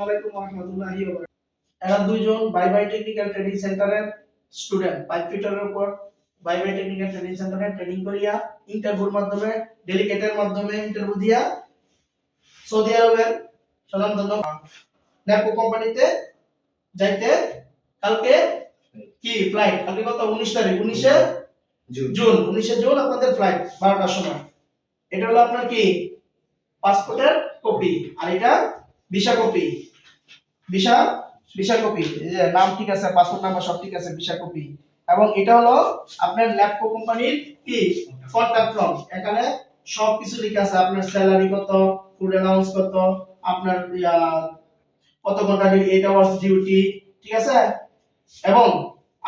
আলাইকুম রাহমাতুল্লাহি। এরা দুইজন বাই বাই টেকনিক্যাল ট্রেনিং সেন্টারের স্টুডেন্ট পাইপ ফিটারের উপর। বাই বাই টেকনিক্যাল ট্রেনিং সেন্টারে ট্রেনিং করিয়া ইন্টারভিউর মাধ্যমে ডেলিগেটের মাধ্যমে ইন্টারভিউ দিয়া সৌদি আরবের স্বনামধন্য ন্যাপকো কোম্পানিতে যাইতে কালকে কি ফ্লাইট কালকে কত? উনিশ তারিখ। উনিশে জুন উনিশে জুন আপনাদের ফ্লাইট বারোটার সময়। এটা হলো আপনার কি? পাসপোর্টের কপি আর এটা ভিসা কপি ভিসা কপি নাম ঠিক আছে, পাসপোর্ট নাম্বার সব ঠিক আছে এবং এটা হলো আপনার ল্যাপকো কোম্পানির কি? ফর্ম। এখানে সব কিছু লেখা আছে, আপনার স্যালারি কত, ফুড অ্যালাউন্স কত, আপনার কত ঘণ্টা এইট আওয়ার্স ডিউটি, ঠিক আছে? এবং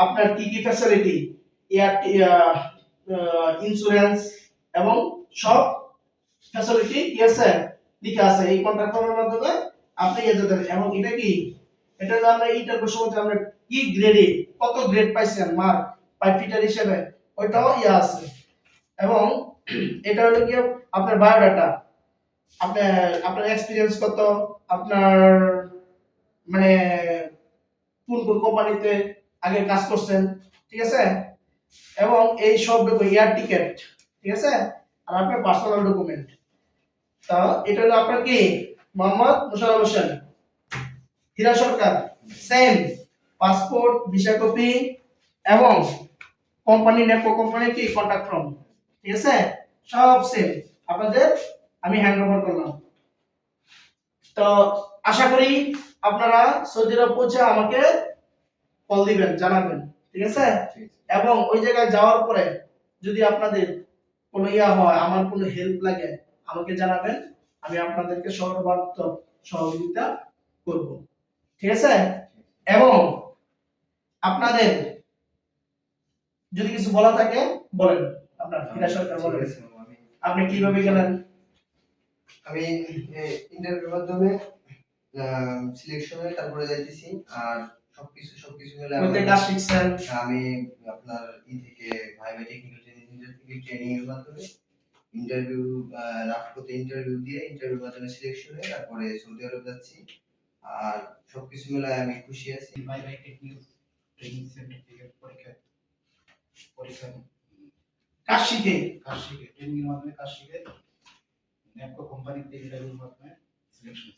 আপনার কি কি ফ্যাসিলিটি ইন্স্যুরেন্স এবং সব ফ্যাসিলিটি কি আছে? লেখা আছে এই কন্ট্রাক্ট ফর্মের মাধ্যমে। আপনি ইয়ে যেতে এবং এটা কি? এটা হলো আমরা ইন্টারভিউ সময় আমরা কি গ্রেডে কত গ্রেড পাইছেন মার্ক পাইপ ফিটার হিসেবে? ওইটাও ইয়ে আছে। এবং এটা হলো কি, আপনার বায়োডাটা আপনার আপনার এক্সপিরিয়েন্স কত, আপনার মানে কোন কোন কোম্পানিতে আগে কাজ করছেন, ঠিক আছে? এবং এই সব এয়ার টিকেট ঠিক আছে? আর আপনার পার্সোনাল ডকুমেন্ট তা, এটা হলো আপনার কি? Mohammad Musharraf Hossain. Hira Sarkar same passport visa copy এবং কোম্পানি নেপো কোম্পানি কি কন্ট্যাক্ট ফর্ম ঠিক আছে? সব সেম আপনাদের আমি হ্যান্ড ওভার করলাম। তো আশা করি আপনারা সৌদি আরব পৌঁছে আমাকে কল দিবেন জানাবেন ঠিক আছে? এবং ওই জায়গায় যাওয়ার পরে যদি আপনাদের কোনো ইয়া হয় আমার কোনো হেল্প লাগে আমাকে জানাবেন। আমি আপনাদেরকে সর্বাত্মক সহযোগিতা করব। ঠিক আছে? এবং আপনাদের যদি কিছু বলা থাকে বলেন। আপনার ফিরা সরকার বলেন। আপনি কীভাবে গেলেন? আমি ইন্টারভিউর মাধ্যমে সিলেকশন হয়ে তারপরে যাইতেছি আর সবকিছু সবকিছু মিলে আমি- কাজ শিখছেন আমি আপনার ই থেকে ভাইবা টেকনিক্যাল ট্রেনিং থেকে ট্রেনিং এর মাধ্যমে ইন্টারভিউ রাফকোতে ইন্টারভিউ দিয়ে ইন্টারভিউর মাধ্যমে সিলেকশন হয়ে তারপরে সৌদি আরব যাচ্ছি। আর সবকিছু মিলে আমি খুশি আছি। বাই বাই টেকনিক ট্রেনিং সেন্টার থেকে পরীক্ষা পরীক্ষা ট্রেনিং এর মাধ্যমে ন্যাপকো কোম্পানিতে ইন্টারভিউর মাধ্যমে সিলেকশন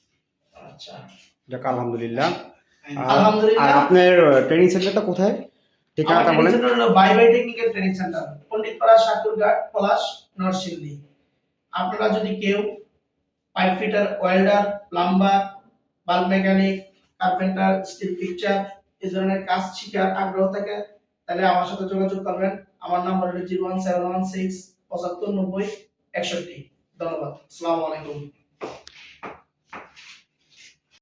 আচ্ছা। যাক আলহামদুলিল্লাহ। আর- আলহামদুলিল্লাহ। আর আপনার ট্রেনিং সেন্টারটা কোথায়? ঠিকানাটা বলেন। বাই by technical training center Panditpara Sakurghat Palash Narsingdi. আপনারা যদি কেউ pipe fitter welder plumber bulb mechanic carpenter steel fixture এই ধরনের কাজ শিখার আগ্রহ থাকে তাহলে আমার সাথে যোগাযোগ করবেন। আমার নাম্বার হলো zero one seven one six পঁচাত্তর নব্বই একষট্টি। ধন্যবাদ। আসসালামু আলাইকুম।